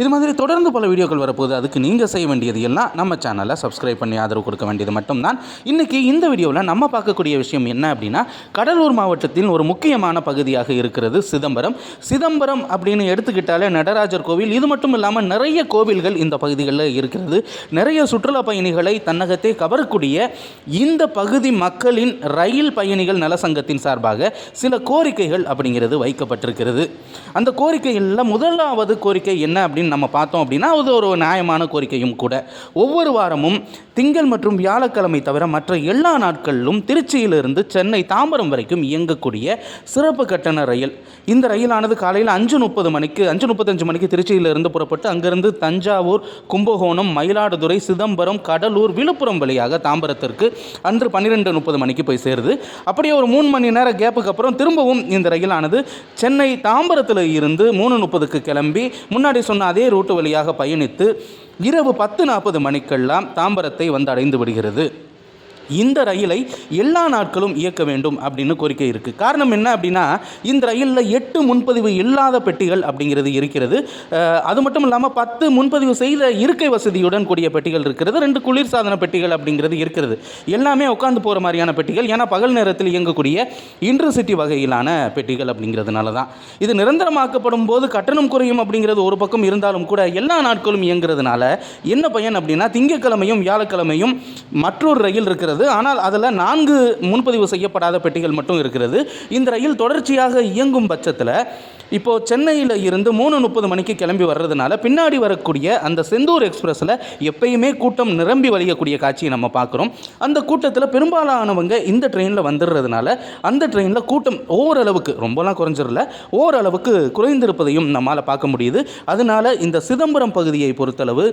இது மாதிரி தொடர்ந்து பல வீடியோக்கள் வரப்போகுது. அதுக்கு நீங்கள் செய்ய வேண்டியது எல்லாம் நம்ம சேனலை சப்ஸ்கிரைப் பண்ணி ஆதரவு கொடுக்க வேண்டியது மட்டும்தான். இன்றைக்கி இந்த வீடியோவில் நம்ம பார்க்கக்கூடிய விஷயம் என்ன அப்படின்னா கடலூர் மாவட்டத்தின் ஒரு முக்கியமான பகுதியாக இருக்கிறது சிதம்பரம். சிதம்பரம் அப்படின்னு எடுத்துக்கிட்டாலே நடராஜர் கோவில். இது மட்டும் இல்லாமல் நிறைய கோவில்கள் இந்த பகுதிகளில் இருக்கிறது. நிறைய சுற்றுலா பயணிகளை தன்னகத்தே கவரக்கூடிய இந்த பகுதி மக்களின் ரயில் பயணிகள் நலசங்கத்தின் சார்பாக சில கோரிக்கைகள் அப்படிங்கிறது வைக்கப்பட்டிருக்கிறது. அந்த கோரிக்கைகளில் முதலாவது கோரிக்கை என்ன அப்படின்னு நம்ம பார்த்தோம் அப்படின்னா அது ஒரு நியாயமான கோரிக்கையும் கூட. ஒவ்வொரு வாரமும் திங்கள் மற்றும் வியாழக்கிழமை தவிர மற்ற எல்லா நாட்களிலும் திருச்சியிலிருந்து சென்னை தாம்பரம் வரைக்கும் இயங்கக்கூடிய சிறப்பு கட்டண ரயில். இந்த ரயிலானது காலையில் அஞ்சு முப்பது மணிக்கு அஞ்சு முப்பத்தஞ்சு மணிக்கு திருச்சியிலிருந்து புறப்பட்டு அங்கிருந்து தஞ்சாவூர் கும்பகோணம் மயிலாடுதுறை சிதம்பரம் கடலூர் விழுப்புரம் வழியாக தாம்பரத்திற்கு அன்று பன்னிரெண்டு முப்பது மணிக்கு போய் சேருது. அப்படியே ஒரு மூணு மணி நேர கேப்புக்கு அப்புறம் திரும்பவும் இந்த ரயிலானது சென்னை தாம்பரத்தில் இருந்து மூணு முப்பதுக்கு கிளம்பி முன்னாடி சொன்ன அதே ரூட்டு வழியாக பயணித்து இரவு பத்து நாற்பது மணிக்கெல்லாம் தாம்பரத்தை வந்து அடைந்து விடுகிறது. இந்த ரயிலை எல்லா நாட்களும் இயக்க வேண்டும் அப்படின்னு கோரிக்கை இருக்குது காரணம் என்ன அப்படின்னா இந்த ரயிலில் எட்டு முன்பதிவு இல்லாத பெட்டிகள் அப்படிங்கிறது இருக்கிறது. அது மட்டும் இல்லாமல் பத்து முன்பதிவு செய்த இருக்கை வசதியுடன் கூடிய பெட்டிகள் இருக்கிறது. ரெண்டு குளிர்சாதன பெட்டிகள் அப்படிங்கிறது இருக்கிறது. எல்லாமே உட்காந்து போகிற மாதிரியான பெட்டிகள் ஏன்னா பகல் நேரத்தில் இயங்கக்கூடிய இன்டர்சிட்டி வகையிலான பெட்டிகள் அப்படிங்கிறதுனால தான். இது நிரந்தரமாக்கப்படும் போது கட்டணம் குறையும் அப்படிங்கிறது ஒரு பக்கம் இருந்தாலும் கூட எல்லா நாட்களும் இயங்குறதுனால என்ன பயன் அப்படின்னா திங்கட்கிழமையும் வியாழக்கிழமையும் மற்றொரு ரயில் இருக்கிறது. இருக்கிறது. ஆனால் அதில் நான்கு முன்பதிவு செய்யப்படாத பெட்டிகள் மட்டும் இருக்கிறது. இந்த ரயில் தொடர்ச்சியாக இயங்கும் பட்சத்தில் இப்போது சென்னையில் இருந்து மூணு முப்பது மணிக்கு கிளம்பி வர்றதுனால பின்னாடி வரக்கூடிய அந்த செந்தூர் எக்ஸ்பிரஸில் எப்பயுமே கூட்டம் நிரம்பி வழியக்கூடிய காட்சியை நம்ம பார்க்குறோம். அந்த கூட்டத்தில் பெரும்பாலானவங்க இந்த ட்ரெயினில் வந்துடுறதுனால அந்த ட்ரெயினில் கூட்டம் ஓரளவுக்கு ரொம்பலாம் குறைஞ்சிடல. ஓரளவுக்கு குறைந்திருப்பதையும் நம்மால் பார்க்க முடியுது. அதனால இந்த சிதம்பரம் பகுதியை பொறுத்தளவு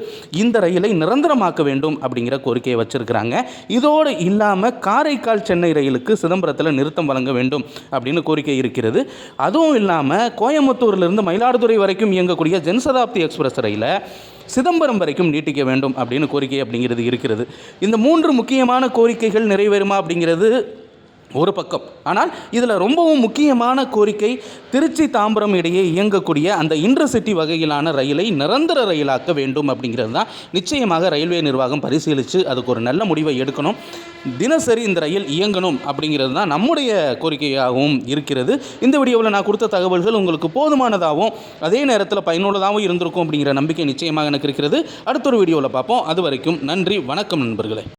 இந்த ரயிலை நிரந்தரமாக்க வேண்டும் அப்படிங்கிற கோரிக்கையை வச்சுருக்கிறாங்க. இதோடு இல்லாமல் காரைக்கால் சென்னை ரயிலுக்கு சிதம்பரத்தில் நிறுத்தம் வழங்க வேண்டும் அப்படின்னு கோரிக்கை இருக்கிறது. அதுவும் இல்லாமல் கோயம்புத்தூர்லேருந்து மயிலாடுதுறை வரைக்கும் இயங்கக்கூடிய ஜன்சதாப்தி எக்ஸ்பிரஸ் ரயிலை சிதம்பரம் வரைக்கும் நீட்டிக்க வேண்டும் அப்படின்னு கோரிக்கை அப்படிங்கிறது இருக்கிறது. இந்த மூன்று முக்கியமான கோரிக்கைகள் நிறைவேறுமா அப்படிங்கிறது ஒரு பக்கம். ஆனால் இதில் ரொம்பவும் முக்கியமான கோரிக்கை திருச்சி தாம்பரம் இடையே இயங்கக்கூடிய அந்த இன்டர்சிட்டி வகையிலான ரயிலை நிரந்தர ரயிலாக்க வேண்டும் அப்படிங்கிறது தான் நிச்சயமாக ரயில்வே நிர்வாகம் பரிசீலித்து அதுக்கு ஒரு நல்ல முடிவை எடுக்கணும். தினசரி இந்த ரயில் இயங்கணும் அப்படிங்கிறது தான் நம்முடைய கோரிக்கையாகவும் இருக்கிறது. இந்த வீடியோவில் நான் கொடுத்த தகவல்கள் உங்களுக்கு போதுமானதாகவும் அதே நேரத்தில் பயனுள்ளதாகவும் இருந்திருக்கும் அப்படிங்கிற நம்பிக்கை நிச்சயமாக எனக்கு இருக்கிறது. அடுத்த ஒரு வீடியோவில் பார்ப்போம். அது வரைக்கும் நன்றி வணக்கம் நண்பர்களே.